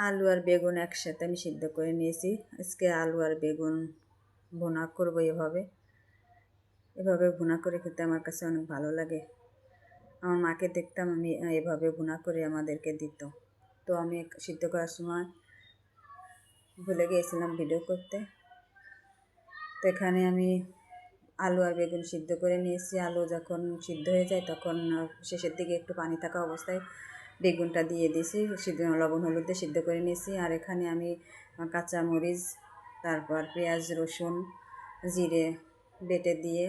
আলু আর বেগুন একসাথে আমি সিদ্ধ করে নিয়েছি। আজকে আলু আর বেগুন ভুনা করব এভাবে। এভাবে ভুনা করে খেতে আমার কাছে অনেক ভালো লাগে। আমার মাকে দেখতাম আমি এভাবে ভুনা করে আমাদেরকে দিত। তো আমি সিদ্ধ করার সময় ভুলে গিয়েছিলাম ভিডিও করতে। তো এখানে আমি আলু আর বেগুন সিদ্ধ করে নিয়েছি। আলু যখন সিদ্ধ হয়ে যায় তখন শেষের দিকে একটু পানি থাকা অবস্থায় বেগুনটা দিয়ে দিয়েছি, সিদ্ধ লবণ হলুদ দিয়ে সিদ্ধ করে নিয়েছি। আর এখানে আমি কাঁচা মরিচ তারপর পেঁয়াজ, রসুন, জিরে বেটে দিয়ে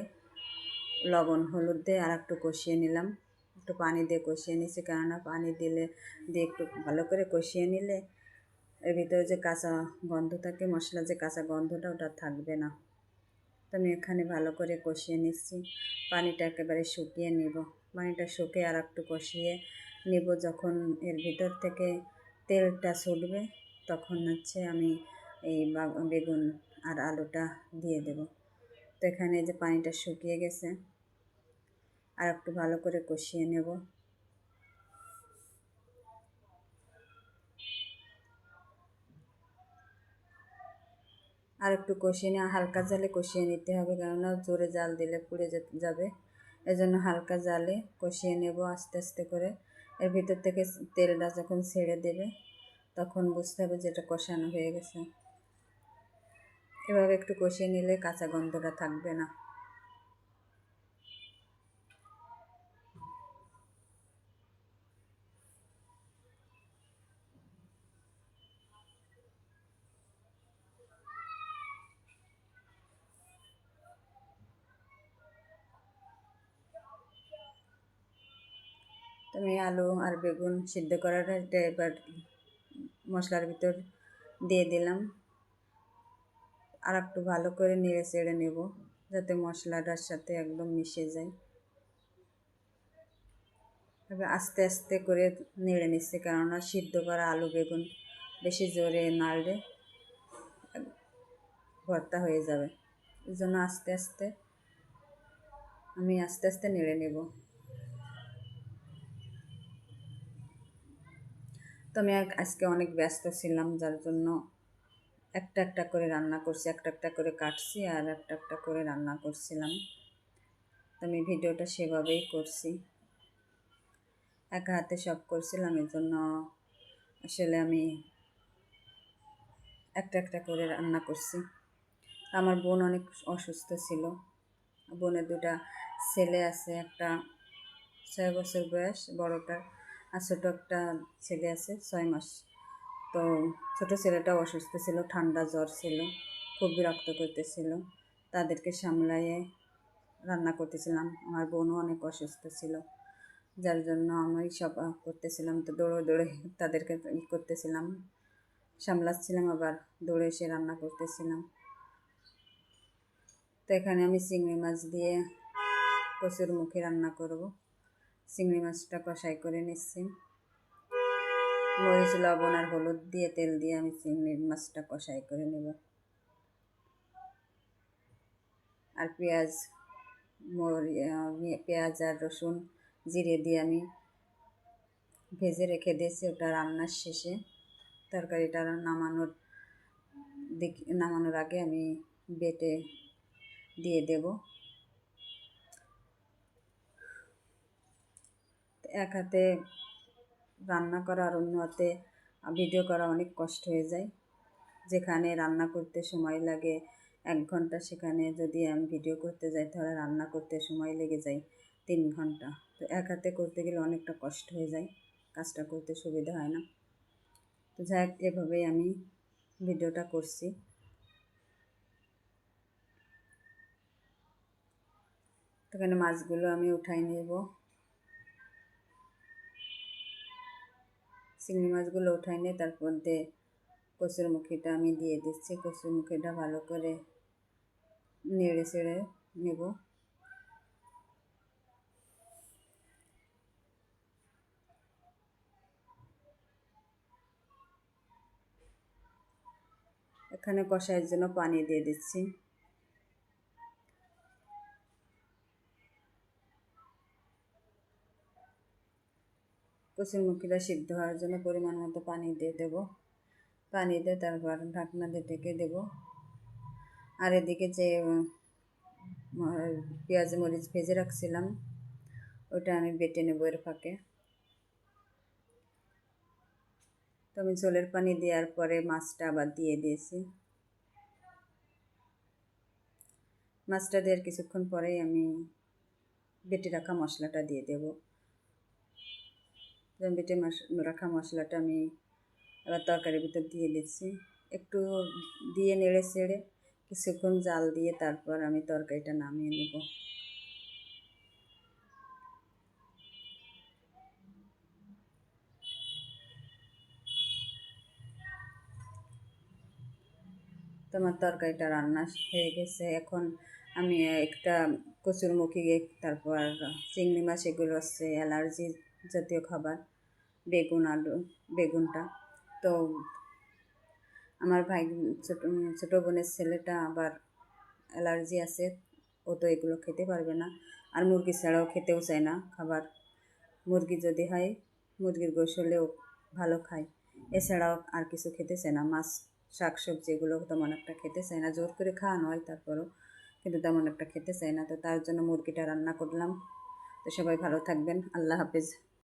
লবণ, হলুদ দিয়ে আর একটু কষিয়ে নিলাম। একটু পানি দিয়ে কষিয়ে নিয়েছি, কেননা পানি দিলে, দিয়ে একটু ভালো করে কষিয়ে নিলে এর ভিতরে যে কাঁচা গন্ধ থাকে মশলা যে কাঁচা গন্ধটা, ওটা থাকবে না। তো আমি এখানে ভালো করে কষিয়ে নিচ্ছি। পানিটা একেবারে শুকিয়ে নিব। পানিটা শুকিয়ে আর একটু কষিয়ে নেব যখন এর ভিতর থেকে তেলটা ছুটবে, তখন হচ্ছে আমি এই বেগুন আর আলুটা দিয়ে দেব। তো এখানে যে পানিটা শুকিয়ে গেছে, আর একটু ভালো করে কষিয়ে নেব। আর একটু কষিয়ে নিয়ে হালকা জালে কষিয়ে নিতে হবে, কেননা জোরে জাল দিলে পুড়ে যাবে। এজন্য হালকা জালে কষিয়ে নেব আস্তে আস্তে করে। এর ভিতর থেকে তেলটা যখন ছেড়ে দেবে, তখন বুঝতে হবে যেটা কষানো হয়ে গেছে। এভাবে একটু কষিয়ে নিলে কাঁচা গন্ধটা থাকবে না। আমি আলু আর বেগুন সিদ্ধ করাটা এবার মশলার ভিতর দিয়ে দিলাম। আর একটু ভালো করে নেড়ে চেড়ে নেব যাতে মশলাটার সাথে একদম মিশে যায়। এবার আস্তে আস্তে করে নেড়ে নিচ্ছে কেননা সিদ্ধ করা আলু বেগুন বেশি জোরে নাড়লে ভর্তা হয়ে যাবে। এই জন্য আস্তে আস্তে আমি আস্তে আস্তে নেড়ে নেব। তো আমি আজকে অনেক ব্যস্ত ছিলাম, যার জন্য একটা একটা করে রান্না করছি, একটা একটা করে কাটছি আর একটা একটা করে রান্না করছিলাম। তো আমি ভিডিওটা সেভাবেই করছি। একা হাতে সব করছিলাম এর জন্য আসলে আমি একটা একটা করে রান্না করছি। আমার বোন অনেক অসুস্থ ছিল। বোনের দুটা ছেলে আছে, একটা ছয় বছর বয়স বড়টা আর ছোটো একটা ছেলে আছে, ছয় মাস। তো ছোটো ছেলেটাও অসুস্থ ছিল, ঠান্ডা জ্বর ছিল, খুব বিরক্ত করতেছিল। তাদেরকে সামলাইয়ে রান্না করতেছিলাম। আমার বোনও অনেক অসুস্থ ছিল, যার জন্য আমি সব করতেছিলাম। তো দৌড়ে দৌড়ে তাদেরকে ই করতেছিলাম। সামলাচ্ছিলাম আবার, দৌড়ে এসে রান্না করতেছিলাম। তো এখানে আমি চিংড়ি মাছ দিয়ে কচুর মুখে রান্না করব। চিংড়ি মাছটা কষাই করে নিচ্ছি। মরিচ, লবণ আর হলুদ দিয়ে তেল দিয়ে আমি চিংড়ি মাছটা কষাই করে নেব। আর পেঁয়াজ পেঁয়াজ আর রসুন জিরে দিয়ে আমি ভেজে রেখে দিয়েছি ওটা রান্নার শেষে। তরকারিটা নামানোর দিক, নামানোর আগে আমি বেটে দিয়ে দেব। এক হাতে রান্না করা আর অন্য হাতে ভিডিও করা অনেক কষ্ট হয়ে যায়। যেখানে রান্না করতে সময় লাগে, এক ঘণ্টা সেখানে যদি আমি ভিডিও করতে যাই, তাহলে রান্না করতে সময় লেগে যায় তিন ঘণ্টা। তো এক হাতে করতে গেলে অনেকটা কষ্ট হয়ে যায়, কাজটা করতে সুবিধা হয় না। তো যাই এভাবেই আমি ভিডিওটা করছি। তো এখানে মাছগুলো আমি উঠাই নেব। চিংড়ি মাছগুলো উঠাই নিয়ে তার মধ্যে কচুর মুখিটা আমি দিয়ে দিচ্ছি। কচুর মুখিটা ভালো করে নেড়ে চেড়ে নেব। এখানে কষাইয়ের জন্য পানি দিয়ে দিচ্ছি। কচুরমুখিটা সিদ্ধ হওয়ার জন্য পরিমাণ মতো পানি দিয়ে দেবো। পানি দিয়ে তারপর ঢাকনা দিয়ে ঢেকে দেবো। আর এদিকে যে পেঁয়াজ, মরিচ ভেজে রাখছিলাম, ওটা আমি বেটে নেব এর ফাঁকে। তো আমি ঝোলের পানি দেওয়ার পরে মাছটা আবার দিয়ে দিয়েছি। মাছটা দেওয়ার কিছুক্ষণ পরেই আমি বেটে রাখা মশলাটা দিয়ে দেব। তো বেটে মাস- রাখা মশলাটা আমি এবার তরকারির ভিতর দিয়ে দিচ্ছি। একটু দিয়ে নেড়ে চেড়ে কিছুক্ষণ জাল দিয়ে তারপর আমি তরকারিটা নামিয়ে নেব। তোমার তরকারিটা রান্না হয়ে গেছে। এখন আমি একটা কচুরমুখী, তারপর চিংড়ি মাছ, এগুলো হচ্ছে অ্যালার্জি জাতীয় খাবার। বেগুন আলু, বেগুনটা। তো আমার ভাই ছোটো ছোটো বোনের ছেলেটা আবার অ্যালার্জি আছে, ও তো এগুলো খেতে পারবে না। আর মুরগি ছাড়াও খেতেও চায় না খাবার। মুরগি যদি হয়, মুরগির গোশ হলেও ভালো খায়। এছাড়াও আর কিছু খেতে চায় না। মাছ শাক সবজি এগুলো তেমন একটা খেতে চায় না। জোর করে খাওয়ানো হয় তারপরও, কিন্তু তেমন একটা খেতে চায় না। তো তার জন্য মুরগিটা রান্না করলাম। তো সবাই ভালো থাকবেন। আল্লাহ হাফেজ।